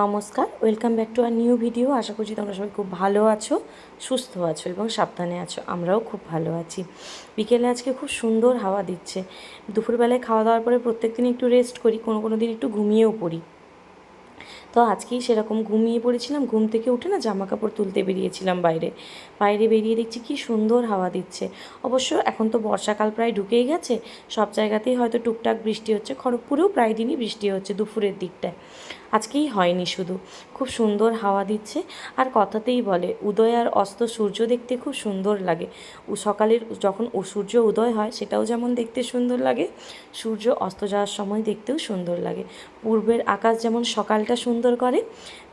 নমস্কার welcome back to our new video আশা করছি তোমরা সবাই খুব ভালো আছো, সুস্থ আছো এবং সাবধানে আছো। আমরাও খুব ভালো আছি। বিকেলে আজকে খুব সুন্দর হাওয়া দিচ্ছে। দুপুরবেলায় খাওয়া দাওয়ার পরে প্রত্যেক দিন একটু রেস্ট করি, কোনো কোনো দিন একটু ঘুমিয়েও পড়ি। তো আজকেই সেরকম ঘুমিয়ে পড়েছিলাম, ঘুম থেকে উঠে না জামা কাপড় তুলতে বেরিয়েছিলাম বাইরে। বাইরে বেরিয়ে দেখছি কি সুন্দর হাওয়া দিচ্ছে। অবশ্য এখন তো বর্ষাকাল প্রায় ঢুকেই গেছে, সব জায়গাতেই হয়তো টুকটাক বৃষ্টি হচ্ছে, খড়গপুরেও প্রায় দিনই বৃষ্টি হচ্ছে দুপুরের দিকটায়। আজকেই হয়নি শুধু। খুব সুন্দর হাওয়া দিচ্ছে। আর কথাতেই বলে, উদয় আর অস্ত সূর্য দেখতে খুব সুন্দর লাগে। সকালের যখন ও সূর্য উদয় হয়, সেটাও যেমন দেখতে সুন্দর লাগে, সূর্য অস্ত যাওয়ার সময় দেখতেও সুন্দর লাগে। পূর্বের আকাশ যেমন সকালটা সুন্দর করে,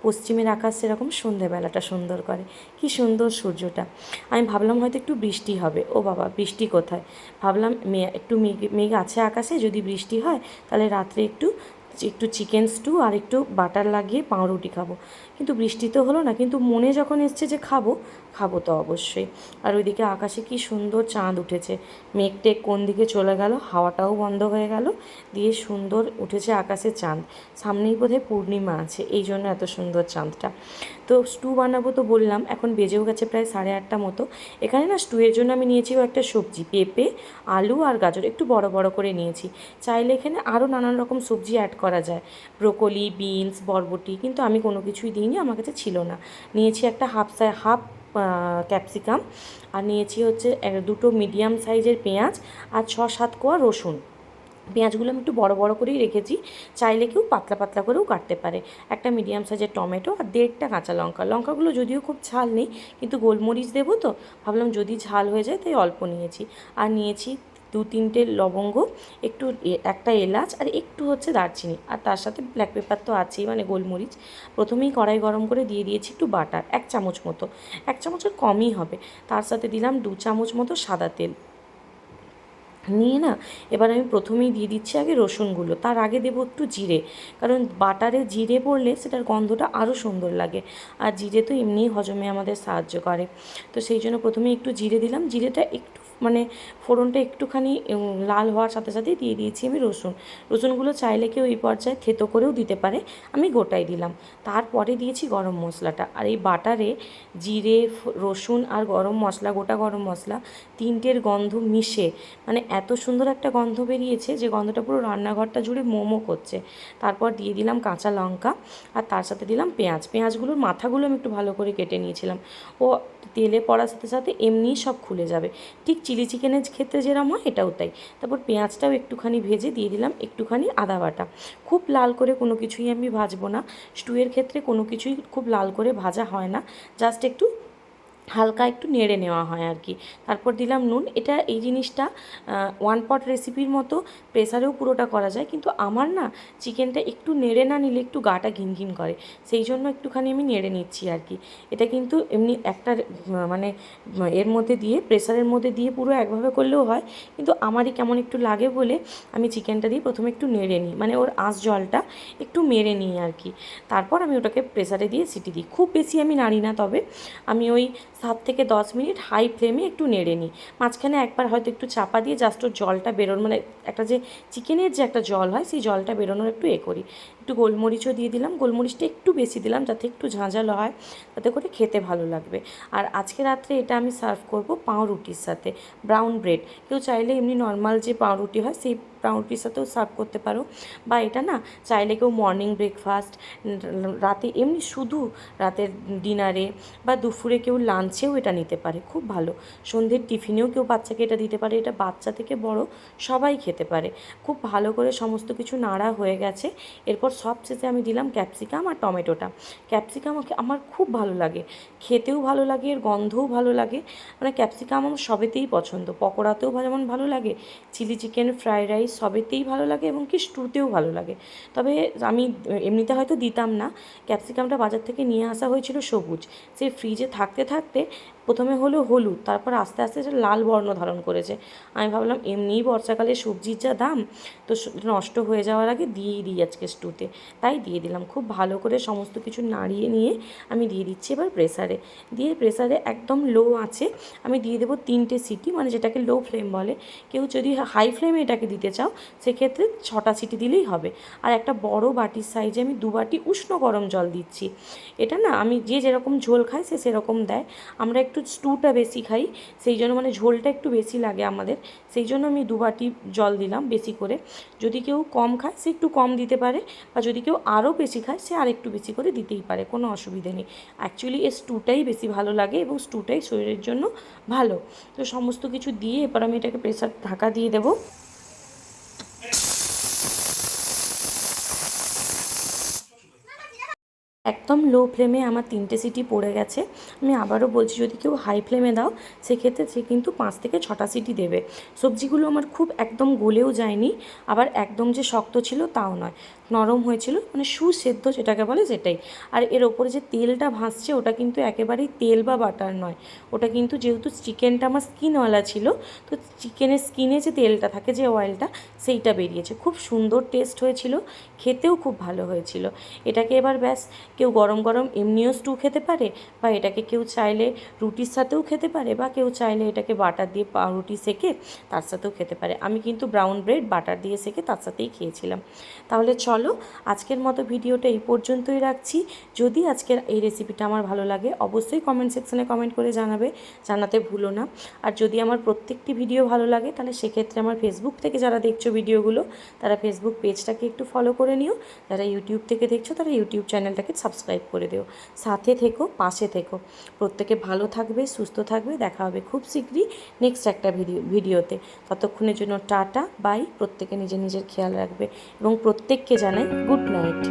পশ্চিমের আকাশ সেরকম সন্ধেবেলাটা সুন্দর করে। কি সুন্দর সূর্যটা। আমি ভাবলাম হয়তো একটু বৃষ্টি হবে। ও বাবা, বৃষ্টি কোথায়? ভাবলাম মে একটু মেঘ মেঘ আছে আকাশে, যদি বৃষ্টি হয়, তাহলে রাত্রে একটু একটু চিকেন স্টু আর একটু বাটার লাগিয়ে পাউরুটি খাব। কিন্তু বৃষ্টি তো হলো না, কিন্তু মনে যখন এসছে যে খাব খাব তো অবশ্যই। আর ওইদিকে আকাশে কি সুন্দর চাঁদ উঠেছে। মেঘ টেক কোন দিকে চলে গেল? হাওয়াটাও বন্ধ হয়ে গেল। দিয়ে সুন্দর উঠেছে আকাশে চাঁদ। সামনেই বোধহয় পূর্ণিমা আছে। এই জন্য এত সুন্দর চাঁদটা। তো স্টু বানাবো তো বললাম, এখন বেজেও গেছে প্রায় সাড়ে আটটা মতো। এখানে না স্টুয়ের জন্য আমি নিয়েছি একটা সবজি, পেঁপে, আলু আর গাজর। একটু বড় বড় করে নিয়েছি। চাইলে এখানে আরও নানান রকম সবজি অ্যাড করা যায়। ব্রোকলি, বিনস, বরবটি। কিন্তু আমি কোনো কিছুই দিইনি, আমার কাছে ছিল না। নিয়েছি একটা হাফ হাফ ক্যাপসিকাম আর নিয়েছি হচ্ছে দুটো মিডিয়াম সাইজের পেঁয়াজ আর ছ সাত কোয়া রসুন। পেঁয়াজগুলো আমি একটু বড় বড় করেই রেখেছি, চাইলে কেউ পাতলা পাতলা করেও কাটতে পারে। একটা মিডিয়াম সাইজের টমেটো আর দেড়টা কাঁচা লঙ্কা। লঙ্কাগুলো যদিও খুব ঝাল নেই, কিন্তু গোলমরিচ দেবো তো, ভাবলাম যদি ঝাল হয়ে যায় তাই অল্প নিয়েছি। আর নিয়েছি দু তিনটে লবঙ্গ, একটু একটা এলাচ আর একটু হচ্ছে দারচিনি। আর তার সাথে ব্ল্যাক পেপার তো আছেই মানে গোলমরিচ। প্রথমেই কড়াই গরম করে দিয়ে দিয়েছি একটু বাটার, এক চামচ মতো। এক চামচের কমই হবে। তার সাথে দিলাম দু চামচ মতো সাদা তেল। নিয়ে না, এবার আমি প্রথমেই দিয়ে দিচ্ছি আগে রসুনগুলো। তার আগে দেবো একটু জিরে। কারণ বাটারে জিরে পড়লে সেটার গন্ধটা আরও সুন্দর লাগে। আর জিরে তো এমনিই হজমে আমাদের সাহায্য করে। তো সেই জন্য প্রথমে একটু জিরে দিলাম। জিরেটা একটু মানে ফোড়নটা একটুখানি লাল হওয়ার সাথে সাথেই দিয়ে দিয়েছি আমি রসুন। রসুনগুলো চাইলে কেউ এই পর্যায়ে থেতো করেও দিতে পারে, আমি গোটাই দিলাম। তারপরে দিয়েছি গরম মশলাটা। আর এই বাটারে জিরে রসুন আর গরম মশলা, গোটা গরম মশলা, তিনটের গন্ধ মিশে মানে এত সুন্দর একটা গন্ধ বেরিয়েছে যে গন্ধটা পুরো রান্নাঘরটা জুড়ে মোমো করছে। তারপর দিয়ে দিলাম কাঁচা লঙ্কা আর তার সাথে দিলাম পেঁয়াজ। পেঁয়াজগুলোর মাথাগুলো আমি একটু ভালো করে কেটে নিয়েছিলাম। ও তেলে পড়ার সাথে সাথে এমনিই সব খুলে যাবে। ঠিক চিলি চিকেনের ক্ষেত্রে যেরকম হয় এটাও তাই। তারপর পেঁয়াজটাও একটুখানি ভেজে দিয়ে দিলাম, একটুখানি আদা বাটা। খুব লাল করে কোনো কিছুই আমি ভাজবো না। স্টুয়ের ক্ষেত্রে কোনো কিছুই খুব লাল করে ভাজা হয় না। জাস্ট একটু হালকা একটু নেড়ে নেওয়া হয় আর কি। তারপর দিলাম নুন। এটা এই জিনিসটা ওয়ান পট রেসিপির মতো প্রেসারেও পুরোটা করা যায়। কিন্তু আমার না চিকেনটা একটু নেড়ে না নিলে একটু গাটা ঘিন ঘিন করে। সেই জন্য একটুখানি আমি নেড়ে নিচ্ছি আর কি। এটা কিন্তু এমনি একটা মানে এর মধ্যে দিয়ে, প্রেসারের মধ্যে দিয়ে পুরো একভাবে করলেও হয়। কিন্তু আমারই কেমন একটু লাগে বলে আমি চিকেনটা দিয়ে প্রথমে একটু নেড়ে নিই। মানে ওর আঁশ জলটা একটু মেরে নিই আর কি। তারপর আমি ওটাকে প্রেসারে দিয়ে সিটি দিই। খুব বেশি আমি নাড়ি না তবে। আমি ওই সাত থেকে দশ মিনিট হাই ফ্লেমে একটু নেড়ে নিই। মাঝখানে একবার হয়তো একটু চাপা দিয়ে জাস্ট ওর জলটা বেরোন মানে একটা যে চিকেনের যে একটা জল হয়, সেই জলটা বেরোনোর একটু এ করি। একটু গোলমরিচও দিয়ে দিলাম, গোলমরিচটা একটু বেশি দিলাম যাতে একটু ঝাঁঝালো হয়, তাতে করে খেতে ভালো লাগবে। আর আজকে রাত্রে এটা আমি সার্ভ করব পাউরুটির সাথে ব্রাউন ব্রেড কেউ চাইলে এমনি নর্মাল যে পাউরুটি হয়, সেই পাউরুটির সাথেও সার্ভ করতে পারো। বা এটা না চাইলে কেউ মর্নিং ব্রেকফাস্ট রাতে এমনি শুধু রাতের ডিনারে বা দুপুরে কেউ লাঞ্চেও এটা নিতে পারে, খুব ভালো। সন্ধ্যের টিফিনেও কেউ বাচ্চাকে এটা দিতে পারে, এটা বাচ্চা থেকে বড় সবাই খেতে পারে। খুব ভালো করে সমস্ত কিছু নাড়া হয়ে গেছে। এরপর সব শেষে আমি দিলাম ক্যাপসিকাম আর টমেটোটা। ক্যাপসিকাম আমার খুব ভালো লাগে। খেতেও ভালো লাগে, এর গন্ধও ভালো লাগে। মানে ক্যাপসিকাম আমার সবেতেই পছন্দ। পকোড়াতেও যেমন ভালো লাগে। চিলি চিকেন ফ্রাইড রাইস সবেতেই ভালো লাগে এবং কি স্টুতেও ভালো লাগে। তবে আমি এমনিতে হয়তো দিতাম না। ক্যাপসিকামটা বাজার থেকে নিয়ে আসা হয়েছিল সবুজ। সে ফ্রিজে থাকতে থাকতে প্রথমে হলো হলুদ, তারপর আস্তে আস্তে লাল বর্ণ ধারণ করেছে। আমি ভাবলাম এমনিই বর্ষাকালে সবজির যা দাম, তো নষ্ট হয়ে যাওয়ার আগে দিয়েই দিই আজকে স্টুতে। তাই দিয়ে দিলাম। খুব ভালো করে সমস্ত কিছু নাড়িয়ে নিয়ে আমি দিয়ে দিচ্ছি এবার প্রেসারে। দিয়ে প্রেসারে একদম লো আছে, আমি দিয়ে দেবো তিনটে সিটি মানে যেটাকে লো ফ্লেম বলে। কেউ যদি হাই ফ্লেমে এটাকে দিতে চাও, সেক্ষেত্রে ছটা সিটি দিলেই হবে। আর একটা বড় বাটির সাইজে আমি দু বাটি উষ্ণ গরম জল দিচ্ছি। এটা না, আমি যে যেরকম ঝোল খায় সে সেরকম দেয়। আমরা একটু স্টুটা বেশি খাই, সেই জন্য মানে ঝোলটা একটু বেশি লাগে আমাদের, সেই জন্য আমি দু বাটি জল দিলাম বেশি করে। যদি কেউ কম খায় সে একটু কম দিতে পারে, বা যদি কেউ আরও বেশি খায় সে আর একটু বেশি করে দিতেই পারে, কোনো অসুবিধে নেই। অ্যাকচুয়ালি এই স্টুটাই বেশি ভালো লাগে এবং স্টুটাই শরীরের জন্য ভালো। তো সমস্ত কিছু দিয়ে এবার আমি এটাকে প্রেসার ঢাকা দিয়ে দেবো। একদম লো ফ্লেমে আমার তিনটে সিটি পড়ে গেছে। আমি আবারও বলছি, যদি কেউ হাই ফ্লেমে দাও, সেক্ষেত্রে সে কিন্তু পাঁচ থেকে ছটা সিটি দেবে। সবজিগুলো আমার খুব একদম গলেও যায়নি, আবার একদম যে শক্ত ছিল তাও নয়। নরম হয়েছিল মানে সুসেদ্ধ যেটাকে বলে সেটাই। আর এর ওপরে যে তেলটা ভাসছে, ওটা কিন্তু একেবারেই তেল বা বাটার নয়। ওটা কিন্তু যেহেতু চিকেনটা আমার স্কিনওয়ালা ছিল, তো চিকেনের স্কিনে যে তেলটা থাকে, যে অয়েলটা, সেইটা বেরিয়েছে। খুব সুন্দর টেস্ট হয়েছিল, খেতেও খুব ভালো হয়েছিল। এটাকে এবার ব্যাস কেউ গরম গরম এমনিও স্টু খেতে পারে বা এটাকে কেউ চাইলে রুটির সাথেও খেতে পারে বা কেউ চাইলে এটাকে বাটার দিয়ে রুটি সেকে তার সাথেও খেতে পারে। আমি কিন্তু ব্রাউন ব্রেড বাটার দিয়ে সেকে তার সাথেই খেয়েছিলাম। তাহলে চলো আজকের মতো ভিডিওটা এই পর্যন্তই রাখছি। যদি আজকের এই রেসিপিটা আমার ভালো লাগে, অবশ্যই কমেন্ট সেকশনে কমেন্ট করে জানাবে, জানাতে ভুলো না। আর যদি আমার প্রত্যেকটি ভিডিও ভালো লাগে, তাহলে সেক্ষেত্রে আমার ফেসবুক থেকে যারা দেখছ ভিডিওগুলো তারা ফেসবুক পেজটাকে একটু ফলো করে নিও। যারা ইউটিউব থেকে দেখছ, তারা ইউটিউব চ্যানেলটাকে সাবস্ক্রাইব করে দিও। সাথে থেকো, পাশে থেকো। প্রত্যেকে ভালো থাকবে, সুস্থ থাকবে। দেখা হবে খুব শীঘ্রই নেক্সট একটা ভিডিও, ভিডিওতে। ততক্ষণের জন্য টাটা বাই প্রত্যেকে নিজের নিজের খেয়াল রাখবে এবং প্রত্যেককে জানাই গুড নাইট